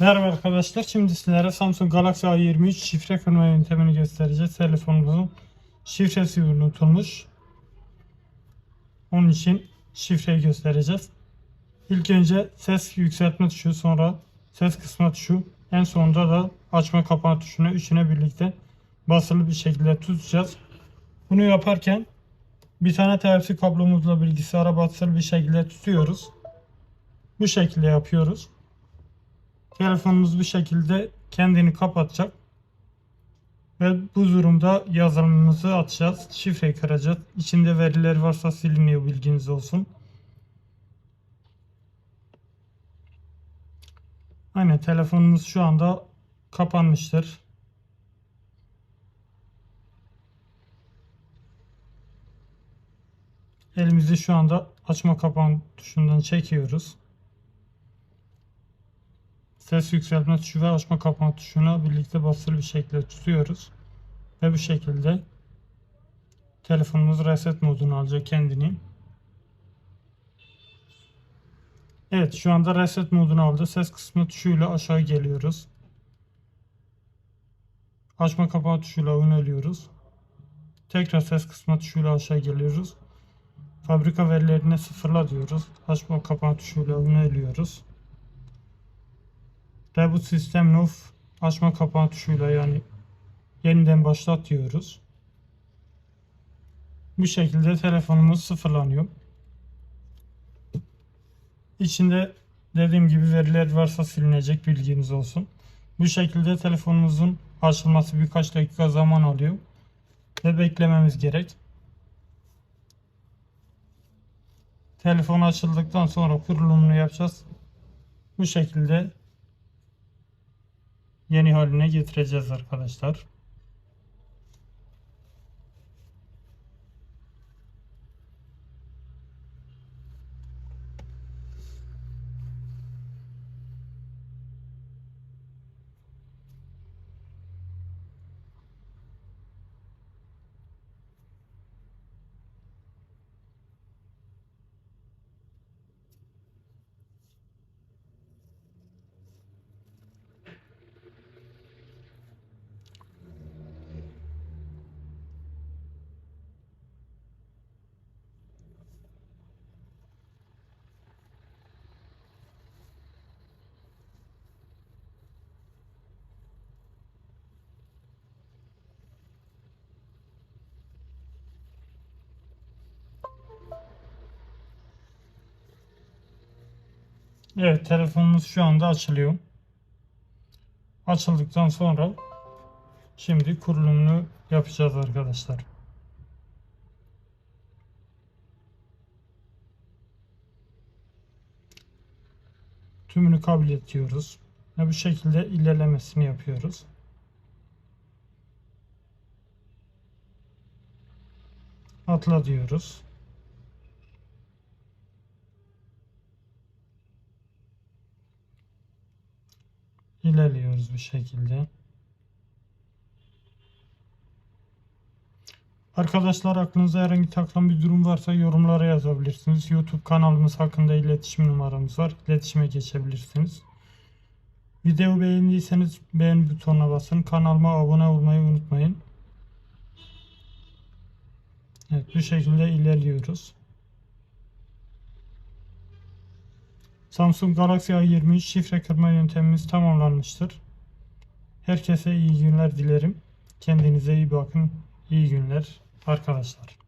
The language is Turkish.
Merhaba arkadaşlar. Şimdi sizlere Samsung Galaxy A23 şifre kırma yöntemini göstereceğiz. Telefonumuzun şifresi unutulmuş. Onun için şifreyi göstereceğiz. İlk önce ses yükseltme tuşu, sonra ses kısma tuşu, en sonunda da açma kapama tuşunu üçüne birlikte basılı bir şekilde tutacağız. Bunu yaparken bir tane Type-C kablomuzla bilgisayara basılı bir şekilde tutuyoruz. Bu şekilde yapıyoruz. Telefonumuz bir şekilde kendini kapatacak. Ve bu durumda yazılımımızı açacağız. Şifreyi kıracağız. İçinde veriler varsa siliniyor bilginiz olsun. Aynen telefonumuz şu anda kapanmıştır. Elimizi şu anda açma kapan tuşundan çekiyoruz. Ses yükseltme tuşu ve açma kapama tuşuna birlikte basılı bir şekilde tutuyoruz. Ve bu şekilde telefonumuz reset modunu alacak kendini. Evet şu anda reset modunu aldı. Ses kısmı tuşuyla aşağı geliyoruz. Açma kapama tuşuyla öneriyoruz. Tekrar ses kısmı tuşuyla aşağı geliyoruz. Fabrika verilerini sıfırla diyoruz. Açma kapama tuşuyla öneriyoruz. Reboot System of açma kapama tuşuyla yani yeniden başlat diyoruz. Bu şekilde telefonumuz sıfırlanıyor. İçinde dediğim gibi veriler varsa silinecek bilginiz olsun. Bu şekilde telefonumuzun açılması birkaç dakika zaman alıyor. Ve beklememiz gerek. Telefon açıldıktan sonra kurulumunu yapacağız. Bu şekilde yeni haline getireceğiz arkadaşlar. Evet telefonumuz şu anda açılıyor. Açıldıktan sonra şimdi kurulumunu yapacağız arkadaşlar. Tümünü kabul ediyoruz. Ve bu şekilde ilerlemesini yapıyoruz. Atla diyoruz. İlerliyoruz bu şekilde. Arkadaşlar aklınıza herhangi takılan bir durum varsa yorumlara yazabilirsiniz. YouTube kanalımız hakkında iletişim numaramız var. İletişime geçebilirsiniz. Videoyu beğendiyseniz beğen butonuna basın. Kanalıma abone olmayı unutmayın. Evet bu şekilde ilerliyoruz. Samsung Galaxy A23 şifre kırma yöntemimiz tamamlanmıştır. Herkese iyi günler dilerim. Kendinize iyi bakın. İyi günler arkadaşlar.